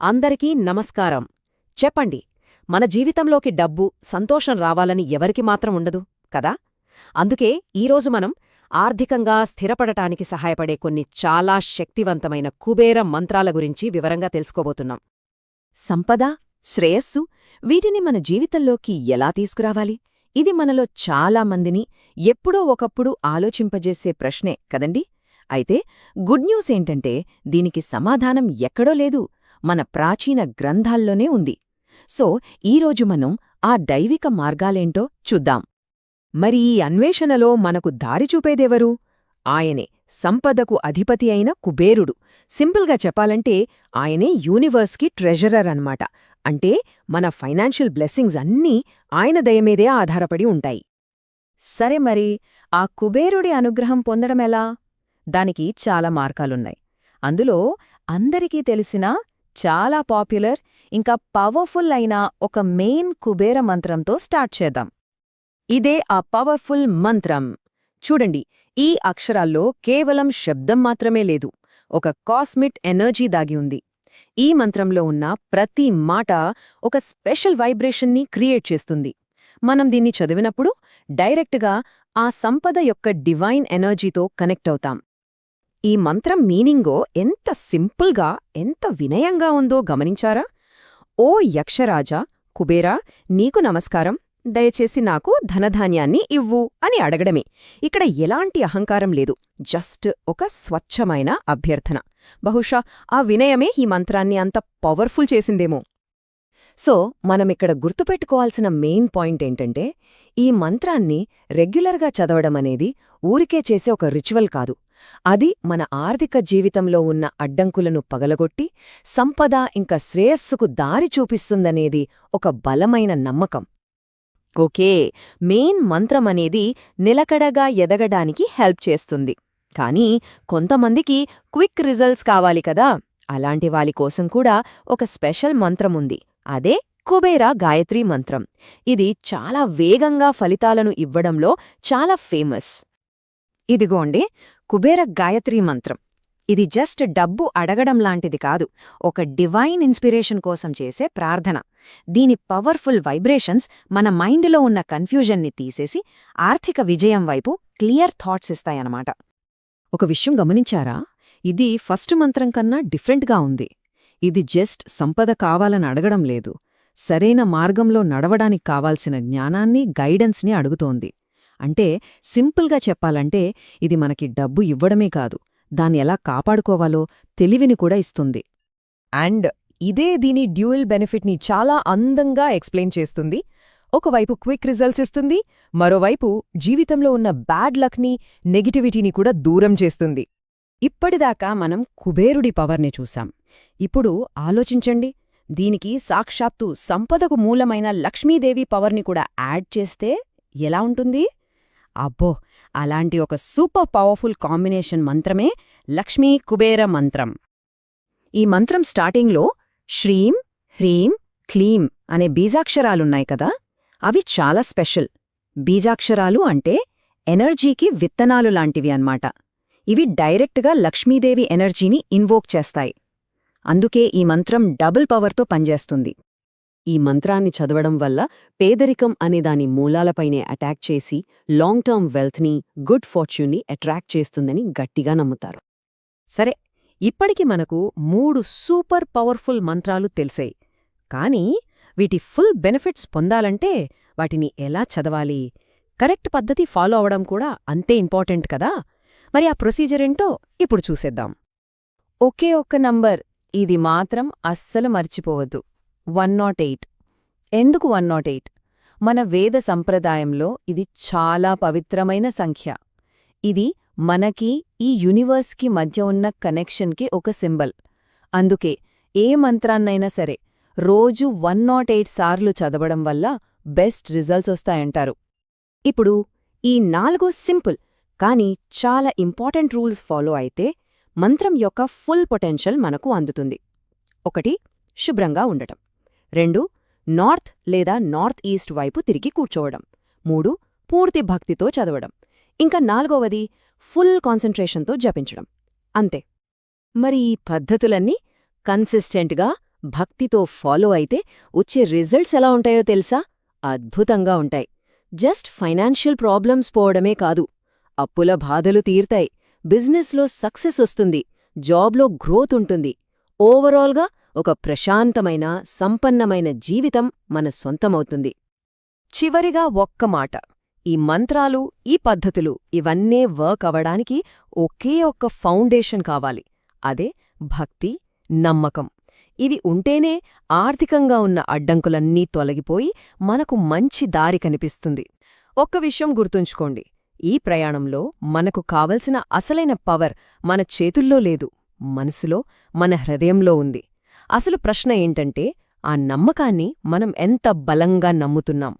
అందరికీ నమస్కారం. చెప్పండి మన జీవితంలోకి డబ్బు సంతోషం రావాలని ఎవరికి మాత్రం ఉండదు కదా? అందుకే ఈరోజు మనం ఆర్థికంగా స్థిరపడటానికి సహాయపడే కొన్ని చాలా శక్తివంతమైన కుబేర మంత్రాల గురించి వివరంగా తెలుసుకోబోతున్నాం. సంపద శ్రేయస్సు వీటిని మన జీవితంలోకి ఎలా తీసుకురావాలి? ఇది మనలో చాలా మందిని ఎప్పుడో ఒకప్పుడు ఆలోచింపజేసే ప్రశ్నే కదండి? అయితే గుడ్ న్యూస్ ఏంటంటే దీనికి సమాధానం ఎక్కడో లేదు. మన ప్రాచీన గ్రంథాల్లోనే ఉంది. సో ఈరోజు మనం ఆ దైవిక మార్గాలేంటో చూద్దాం. మరి ఈ అన్వేషణలో మనకు దారి చూపేదెవరు? ఆయనే సంపదకు అధిపతి అయిన కుబేరుడు. సింపుల్గా చెప్పాలంటే ఆయనే యూనివర్స్కి ట్రెజరర్ అన్నమాట. అంటే మన ఫైనాన్షియల్ బ్లెస్సింగ్స్ అన్నీ ఆయన దయమీదే ఆధారపడి ఉంటాయి. సరే మరి ఆ కుబేరుడి అనుగ్రహం పొందడమెలా దానికి చాలా మార్గాలున్నాయి. అందులో అందరికీ తెలిసిన చాలా పాపులర్ ఇంకా పవర్ఫుల్ అయిన ఒక మెయిన్ కుబేర మంత్రంతో స్టార్ట్ చేద్దాం. ఇదే ఆ పవర్ఫుల్ మంత్రం. చూడండి ఈ అక్షరాల్లో కేవలం శబ్దం మాత్రమే లేదు ఒక కాస్మిట్ ఎనర్జీ దాగి ఉంది. ఈ మంత్రంలో ఉన్న ప్రతి మాట ఒక స్పెషల్ వైబ్రేషన్ని క్రియేట్ చేస్తుంది. మనం దీన్ని చదివినప్పుడు డైరెక్ట్గా ఆ సంపద యొక్క డివైన్ ఎనర్జీతో కనెక్ట్ అవుతాం. ఈ మంత్రం మీనింగో ఎంత సింపుల్గా ఎంత వినయంగా ఉందో గమనించారా? ఓ యక్షరాజా కుబేరా నీకు నమస్కారం. దయచేసి నాకు ధనధాన్యాన్ని ఇవ్వు అని అడగడమే. ఇక్కడ ఎలాంటి అహంకారం లేదు. జస్ట్ ఒక స్వచ్ఛమైన అభ్యర్థన. బహుశా ఆ వినయమే ఈ మంత్రాన్ని అంత పవర్ఫుల్ చేసిందేమో. సో మనమిక్కడ గుర్తుపెట్టుకోవాల్సిన మెయిన్ పాయింట్ ఏంటంటే ఈ మంత్రాన్ని రెగ్యులర్గా చదవడం అనేది ఊరికే చేసే ఒక రిచువల్ కాదు. అది మన ఆర్థిక జీవితంలో ఉన్న అడ్డంకులను పగలగొట్టి సంపద ఇంకా శ్రేయస్సుకు దారి చూపిస్తుందనేది ఒక బలమైన నమ్మకం. ఓకే మెయిన్ మంత్రమనేది నిలకడగా ఎదగడానికి హెల్ప్ చేస్తుంది. కానీ కొంతమందికి క్విక్ రిజల్ట్స్ కావాలి కదా అలాంటి వాలి కోసం కూడా ఒక స్పెషల్ మంత్రముంది అదే కుబేరా గాయత్రీ మంత్రం. ఇది చాలా వేగంగా ఫలితాలను ఇవ్వడంలో చాలా ఫేమస్. ఇదిగోండి కుబేర గాయత్రీ మంత్రం. ఇది జస్ట్ డబ్బు అడగడం లాంటిది కాదు ఒక డివైన్ ఇన్స్పిరేషన్ కోసం చేసే ప్రార్థన. దీని పవర్ఫుల్ వైబ్రేషన్స్ మన మైండ్లో ఉన్న కన్ఫ్యూజన్ని తీసేసి ఆర్థిక విజయం వైపు క్లియర్ థాట్స్ ఇస్తాయన్నమాట. ఒక విషయం గమనించారా? ఇది ఫస్ట్ మంత్రం కన్నా డిఫరెంట్గా ఉంది. ఇది జస్ట్ సంపద కావాలని అడగడం లేదు. సరైన మార్గంలో నడవడానికి కావాల్సిన జ్ఞానాన్ని గైడెన్స్ని అడుగుతోంది. అంటే సింపుల్గా చెప్పాలంటే ఇది మనకి డబ్బు ఇవ్వడమే కాదు దాన్ని ఎలా కాపాడుకోవాలో తెలివిని కూడా ఇస్తుంది. అండ్ ఇదే దీని డ్యూయల్ బెనిఫిట్ని చాలా అందంగా ఎక్స్ప్లెయిన్ చేస్తుంది. ఒకవైపు క్విక్ రిజల్ట్స్ ఇస్తుంది మరోవైపు జీవితంలో ఉన్న బ్యాడ్ లక్ని నెగిటివిటీని కూడా దూరం చేస్తుంది. ఇప్పటిదాకా మనం కుబేరుడి పవర్ని చూశాం. ఇప్పుడు ఆలోచించండి దీనికి సాక్షాత్తు సంపదకు మూలమైన లక్ష్మీదేవి పవర్ని కూడా యాడ్ చేస్తే ఎలా ఉంటుంది? అబ్బో అలాంటి ఒక సూపర్ పవర్ఫుల్ కాంబినేషన్ మంత్రమే లక్ష్మీ కుబేర మంత్రం. ఈ మంత్రం స్టార్టింగ్లో శ్రీం హ్రీం క్లీం అనే బీజాక్షరాలున్నాయి కదా అవి చాలా స్పెషల్. బీజాక్షరాలు అంటే ఎనర్జీకి విత్తనాలు లాంటివి అన్మాట ఇవి డైరెక్ట్గా లక్ష్మీదేవి ఎనర్జీని ఇన్వోక్ చేస్తాయి. అందుకే ఈ మంత్రం డబుల్ పవర్తో పనిచేస్తుంది. ఈ మంత్రాన్ని చదవడం వల్ల పేదరికం అనే దాని మూలాలపైనే అటాక్ చేసి లాంగ్ టర్మ్ వెల్త్ని గుడ్ ఫార్చ్యూన్ని అట్రాక్ట్ చేస్తుందని గట్టిగా నమ్ముతారు. సరే ఇప్పటికి మనకు మూడు సూపర్ పవర్ఫుల్ మంత్రాలు తెలిసాయి. కానీ వీటి ఫుల్ బెనిఫిట్స్ పొందాలంటే వాటిని ఎలా చదవాలి? కరెక్ట్ పద్ధతి ఫాలో అవడం కూడా అంతే ఇంపార్టెంట్ కదా? మరి ఆ ప్రొసీజర్ ఏంటో ఇప్పుడు చూసేద్దాం. ఒకే ఒక్క నంబర్ ఇది మాత్రం అస్సలు మర్చిపోవద్దు. One nought eight. ఎందుకు వన్ నాట్ ఎయిట్? మన వేద సంప్రదాయంలో ఇది చాలా పవిత్రమైన సంఖ్య. ఇది మనకి ఈ యూనివర్స్కి మధ్య ఉన్న కనెక్షన్కి ఒక సింబల్. అందుకే ఏ మంత్రాన్నైనా సరే రోజు వన్ నాట్ ఎయిట్ సార్లు చదవడం వల్ల బెస్ట్ రిజల్ట్స్ వస్తాయంటారు. ఇప్పుడు ఈ నాలుగు సింపుల్ కానీ చాలా ఇంపార్టెంట్ రూల్స్ ఫాలో అయితే మంత్రం యొక్క ఫుల్ పొటెన్షియల్ మనకు అందుతుంది. ఒకటి శుభ్రంగా ఉండటం. రెండు నార్త్ లేదా నార్త్ ఈస్ట్ వైపు తిరిగి కూర్చోవడం. మూడు పూర్తి భక్తితో చదవడం. ఇంకా నాలుగవది ఫుల్ కాన్సంట్రేషన్తో జపించడం. అంతే. మరి ఈ పద్ధతులన్నీ కన్సిస్టెంట్గా భక్తితో ఫాలో అయితే వచ్చే రిజల్ట్స్ ఎలా ఉంటాయో తెలుసా? అద్భుతంగా ఉంటాయి. జస్ట్ ఫైనాన్షియల్ ప్రాబ్లమ్స్ పోవడమే కాదు. అప్పుల బాధలు తీర్తాయి. బిజినెస్లో సక్సెస్ వస్తుంది. జాబ్లో గ్రోత్ ఉంటుంది. ఓవరాల్గా ఒక ప్రశాంతమైన సంపన్నమైన జీవితం మన సొంతమవుతుంది. చివరిగా ఒక్క మాట. ఈ మంత్రాలు ఈ పద్ధతులు ఇవన్నీ వర్క్ అవడానికి ఒకే ఒక్క ఫౌండేషన్ కావాలి. అదే భక్తి నమ్మకం. ఇవి ఉంటేనే ఆర్థికంగా ఉన్న అడ్డంకులన్నీ తొలగిపోయి మనకు మంచి దారి కనిపిస్తుంది. ఒక్క విషయం గుర్తుంచుకోండి. ఈ ప్రయాణంలో మనకు కావలసిన అసలైన పవర్ మన చేతుల్లో లేదు. మనసులో మన హృదయంలో ఉంది. అసలు ప్రశ్న ఏంటంటే ఆ నమ్మకాన్ని మనం ఎంత బలంగా నమ్ముతున్నాం?